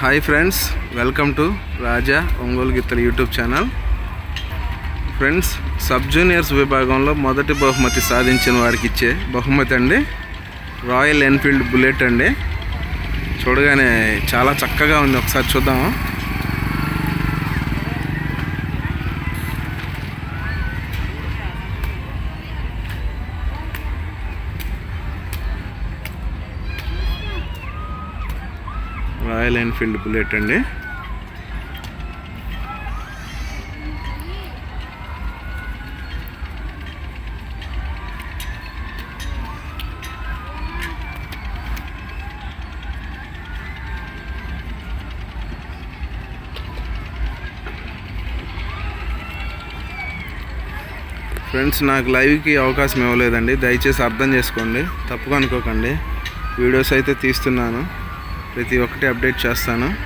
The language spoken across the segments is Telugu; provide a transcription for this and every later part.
Hi friends welcome to Raja Ongole గిత్తల YouTube channel friends sub juniors విభాగంలో మొదటి బహుమతి సాధించిన వారికి ఇచ్చే బహుమతి అండి. రాయల్ ఎన్ఫీల్డ్ బుల్లెట్ అండి. చూడగానే చాలా చక్కగా ఉంది. ఒకసారి చూద్దాము. రాయల్ ఎన్ఫీల్డ్ బుల్లెట్ అండి. ఫ్రెండ్స్ నాకు లైవ్కి అవకాశం ఇవ్వలేదండి. దయచేసి అర్థం చేసుకోండి. తప్పుగా అనుకోకండి. వీడియోస్ అయితే తీస్తున్నాను. ప్రతి ఒక్కటి అప్డేట్ చేస్తాను.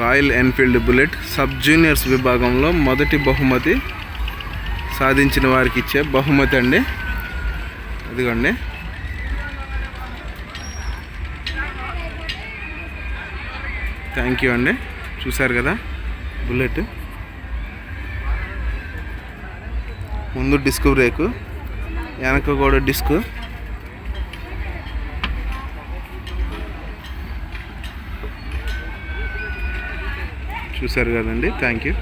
Royal Enfield Bullet sub juniors విభాగంలో మొదటి బహుమతి సాధించిన వారికి ఇచ్చే బహుమతి అండి. ఇదిగోండి. థ్యాంక్ యూ అండి. చూశారు కదా బుల్లెట్. ముందు డిస్క్ బ్రేకు వెనక కూడా డిస్క్. చూశారు కదండి. Thank you